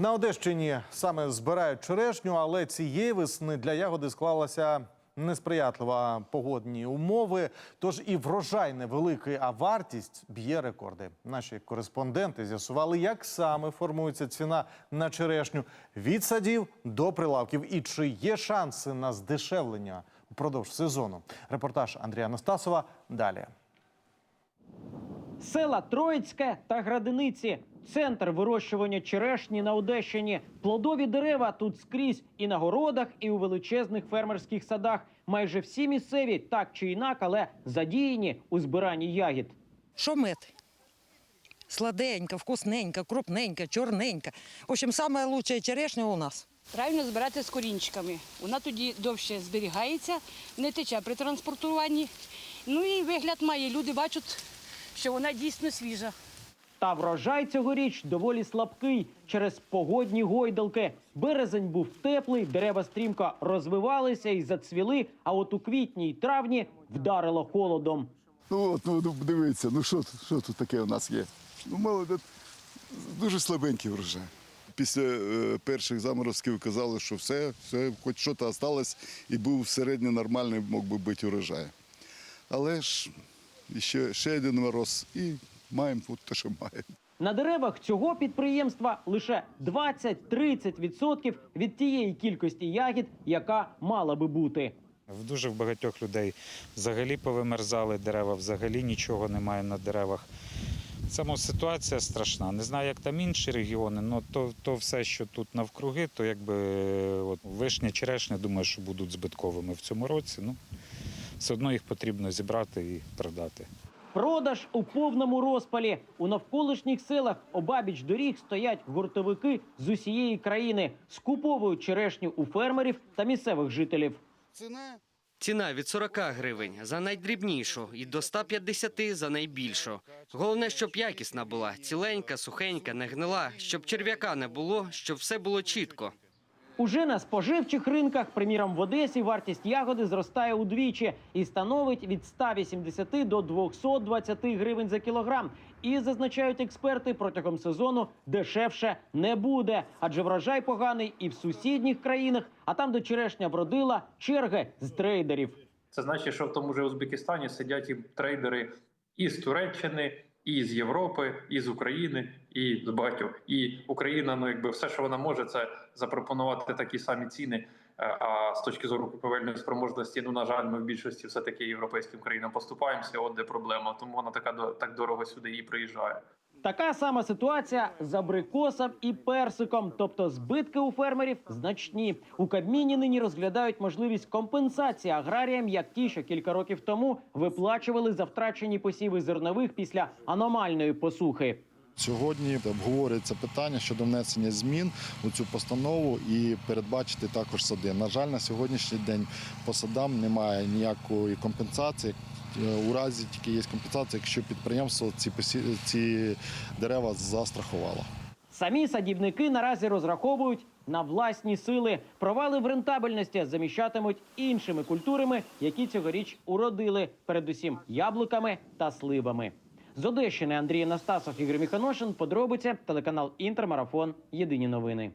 На Одещині саме збирають черешню, але цієї весни для ягоди склалася несприятлива погодні умови. Тож і врожай невеликий, а вартість б'є рекорди. Наші кореспонденти з'ясували, як саме формується ціна на черешню від садів до прилавків і чи є шанси на здешевлення впродовж сезону. Репортаж Андрія Анастасова далі. Села Троїцьке та Градиниці. Центр вирощування черешні на Одещині. Плодові дерева тут скрізь і на городах, і у величезних фермерських садах. Майже всі місцеві так чи інак, але задіяні у збиранні ягід. Що мед? Сладенька, вкусненька, крупненька, чорненька. В общем, саме лучша черешня у нас. Правильно збирати з корінчиками. Вона тоді довше зберігається, не тече при транспортуванні. Ну і вигляд має. Люди бачать, що вона дійсно свіжа. Та врожай цьогоріч доволі слабкий через погодні гойдалки. Березень був теплий, дерева стрімко розвивалися і зацвіли. А от у квітні й травні вдарило холодом. Ну от, ну, ну дивіться, ну що, тут- що тут таке у нас є? Ну, молодець, дуже слабенький врожай. Після е, перших заморозків казали, що все, все, хоч щось залишилось, і був середньо нормальний, мог би бути урожай. Але ж ще, ще один мороз і маємо от те, що маємо. На деревах цього підприємства лише 20-30% від тієї кількості ягід, яка мала би бути. В дуже в багатьох людей взагалі повимерзали дерева, взагалі нічого немає на деревах. Сама ситуація страшна. Не знаю, як там інші регіони, але то, то все, що тут навкруги, то якби от, вишня, черешня, думаю, що будуть збитковими в цьому році. Ну, все одно їх потрібно зібрати і продати. Продаж у повному розпалі. У навколишніх селах обабіч доріг стоять гуртовики з усієї країни, скуповують черешню у фермерів та місцевих жителів. Ціна Ціна від 40 гривень за найдрібнішу і до 150 за найбільшу. Головне, щоб якісна була, ціленька, сухенька, не гнила, щоб черв'яка не було, щоб все було чітко. Уже на споживчих ринках, приміром в Одесі, вартість ягоди зростає удвічі і становить від 180 до 220 гривень за кілограм. І зазначають експерти, протягом сезону дешевше не буде, адже врожай поганий і в сусідніх країнах, а там, де черешня вродила, черги з трейдерів. Це значить, що в тому ж Узбекистані сидять і трейдери із Туреччини, і з Європи, і з України, і з багатьох. І Україна, ну якби все, що вона може, це запропонувати такі самі ціни. Е, А з точки зору купівельної спроможності, ну на жаль, ми в більшості все таки європейським країнам поступаємося. От де проблема. Тому вона така так дорого сюди і приїжджає. Така сама ситуація з абрикосом і персиком, тобто збитки у фермерів значні. У Кабміні нині розглядають можливість компенсації аграріям, як ті, що кілька років тому виплачували за втрачені посіви зернових після аномальної посухи. Сьогодні обговорюється питання щодо внесення змін у цю постанову і передбачити також сади. На жаль, на сьогоднішній день по садам немає ніякої компенсації. Е, У разі тільки є компенсація, якщо підприємство ці ці дерева застрахувало. Самі садівники наразі розраховують на власні сили. Провали в рентабельності заміщатимуть іншими культурами, які цьогоріч уродили, передусім яблуками та сливами. З Одещини Андрій Настасов, Ігор Міханошин. Подробиці телеканал Інтермарафон. Єдині новини.